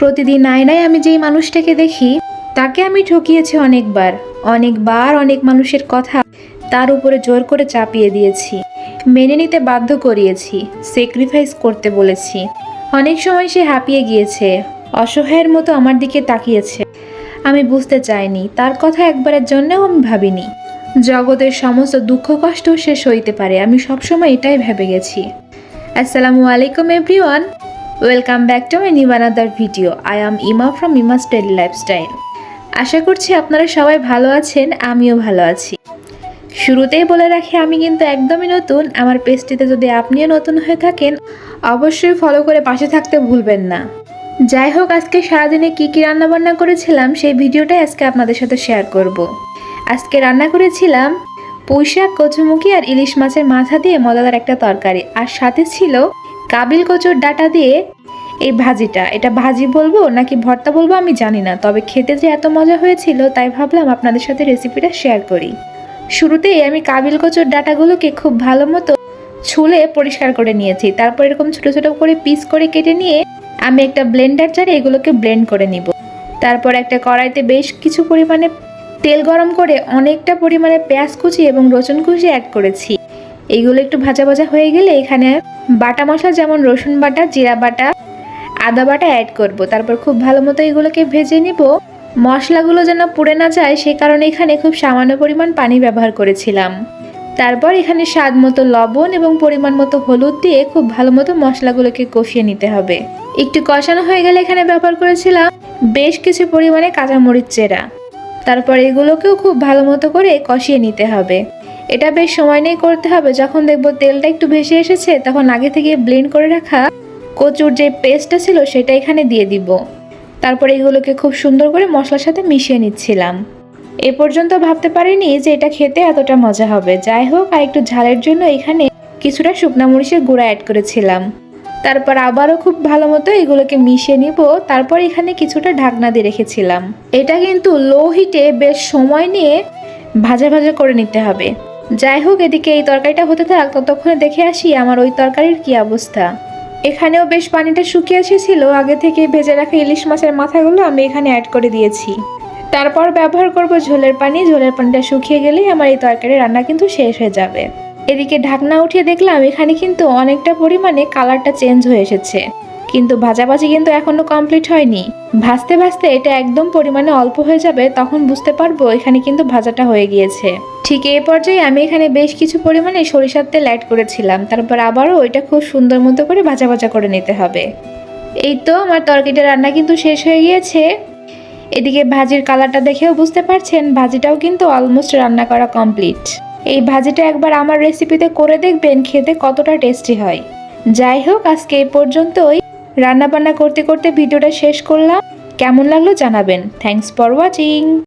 প্রতিদিন আয়নায় আমি যেই মানুষটাকে দেখি, তাকে আমি ঠকিয়েছি অনেকবার অনেকবার অনেক মানুষের কথা তার উপরে জোর করে চাপিয়ে দিয়েছি, মেনে নিতে বাধ্য করিয়েছি স্যাক্রিফাইস করতে বলেছি। অনেক সময় সে হাঁপিয়ে গিয়েছে, অসহায়ের মতো আমার দিকে তাকিয়েছে। আমি বুঝতে চাইনি, তার কথা একবারের জন্যও আমি ভাবিনি। জগতের সমস্ত দুঃখ কষ্ট সে সইতে পারে, আমি সবসময় এটাই ভেবে গেছি। আসসালামু আলাইকুম everyone welcome back to my new another video I am Ima from Ima's daily lifestyle আশা করছি আপনারা সবাই ভালো আছেন, আমিও ভালো আছি। শুরুতেই বলে রাখি, আমি কিন্তু একদমই নতুন। আমার পেজটিতে যদি আপনিও নতুন হয়ে থাকেন, অবশ্যই ফলো করে পাশে থাকতে ভুলবেন না। যাই হোক, আজকে সারাদিনে কী কী রান্নাবান্না করেছিলাম, সেই ভিডিওটাই আজকে আপনাদের সাথে শেয়ার করব। আজকে রান্না করেছিলাম পুঁই শাক কচুমুখি আর ইলিশ মাছের মাথা দিয়ে মজাদার একটা তরকারি। আর সাথে ছিল কাবিল কচুর ডাটা দিয়ে এই ভাজিটা, এটা ভাজি বলব নাকি ভর্তা বলব আমি জানি না, তবে খেতে যে এত মজা হয়েছিল তাই ভাবলাম আপনাদের সাথে রেসিপিটা শেয়ার করি। শুরুতেই আমি কাবিল কচুর ডাটাগুলোকে খুব ভালো মতো ছুলে পরিষ্কার করে নিয়েছি, তারপর এরকম ছোট ছোট করে পিস করে কেটে নিয়ে আমি একটা ব্লেন্ডার জারে এগুলোকে ব্লেন্ড করে নিব। তারপর একটা কড়াইতে বেশ কিছু পরিমাণে তেল গরম করে অনেকটা পরিমাণে পেঁয়াজ কুচি এবং রসুন কুচি অ্যাড করেছি। এইগুলো একটু ভাজা ভাজা হয়ে গেলে এখানে বাটা মশলা যেমন রসুন বাটা, জিরা বাটা, আদা বাটা অ্যাড করব। তারপর খুব ভালো মতো এগুলোকে ভেজে নিব। মশলাগুলো যেন পুড়ে না যায়, সে কারণে এখানে খুব সামান্য পরিমাণ পানি ব্যবহার করেছিলাম। তারপর এখানে স্বাদ মতো লবণ এবং পরিমাণ মতো হলুদ দিয়ে খুব ভালো মতো মশলাগুলোকে কষিয়ে নিতে হবে। একটু কষানো হয়ে গেলে এখানে ব্যবহার করেছিলাম বেশ কিছু পরিমাণে কাঁচামরিচ চেরা। তারপর এগুলোকেও খুব ভালো মতো করে কষিয়ে নিতে হবে। এটা বেশ সময় নিয়ে করতে হবে। যখন দেখব তেলটা একটু ভেসে এসেছে, তখন আগে থেকে ব্লেন্ড করে রাখা কচুর যে পেস্টটা ছিল, সেটা এখানে দিয়ে দিব। তারপর এগুলোকে খুব সুন্দর করে মশলার সাথে মিশিয়ে নিচ্ছিলাম। এ পর্যন্ত ভাবতে পারিনি যে এটা খেতে এতটা মজা হবে। যাই হোক, আর একটু ঝালের জন্য এখানে কিছুটা শুকনা মরিচের গুঁড়া অ্যাড করেছিলাম। তারপর আবারও খুব ভালো মতো এগুলোকে মিশিয়ে নিব। তারপর এখানে কিছুটা ঢাকনা দিয়ে রেখেছিলাম। এটা কিন্তু লো হিটে বেশ সময় নিয়ে ভাজা ভাজা করে নিতে হবে। যাই হোক এদিকে এই তরকারিটা হতে থাক, ততক্ষণে দেখে আসি আমার ওই তরকারির কি অবস্থা। এখানেও বেশ পানিটা শুকিয়ে এসেছিল, আগে থেকে ভেজে রাখা ইলিশ মাছের মাথাগুলো আমি এখানে অ্যাড করে দিয়েছি। তারপর ব্যবহার করব ঝোলের পানি, ঝোলের পানিটা শুকিয়ে গেলেই আমার এই তরকারি রান্না কিন্তু শেষ হয়ে যাবে। এদিকে ঢাকনা উঠিয়ে দেখলাম, এখানে কিন্তু অনেকটা পরিমাণে কালারটা চেঞ্জ হয়ে এসেছে। কিন্তু ভাজাভাজি কিন্তু এখনও কমপ্লিট হয়নি। ভাজতে ভাজতে এটা একদম পরিমাণে অল্প হয়ে যাবে, তখন বুঝতে পারব এখানে কিন্তু ভাজাটা হয়ে গিয়েছে। ঠিক এই পর্যায়ে আমি এখানে বেশ কিছু পরিমাণে সরিষার তেল অ্যাড করেছিলাম, তারপর আবারও ওইটা খুব সুন্দর মতো করে ভাজা ভাজা করে নিতে হবে। এই তো আমার তরকারিটা রান্না কিন্তু শেষ হয়ে গিয়েছে। এদিকে ভাজির কালারটা দেখেও বুঝতে পারছেন, ভাজিটাও কিন্তু অলমোস্ট রান্না করা কমপ্লিট এই ভাজিটা একবার আমার রেসিপিতে করে দেখবেন, খেতে কতটা টেস্টি হয়। যাই হোক, আজকে এই পর্যন্তই। রান্না বান্না করতে করতে ভিডিওটা শেষ করলাম। কেমন লাগল জানাবেন। Thanks for watching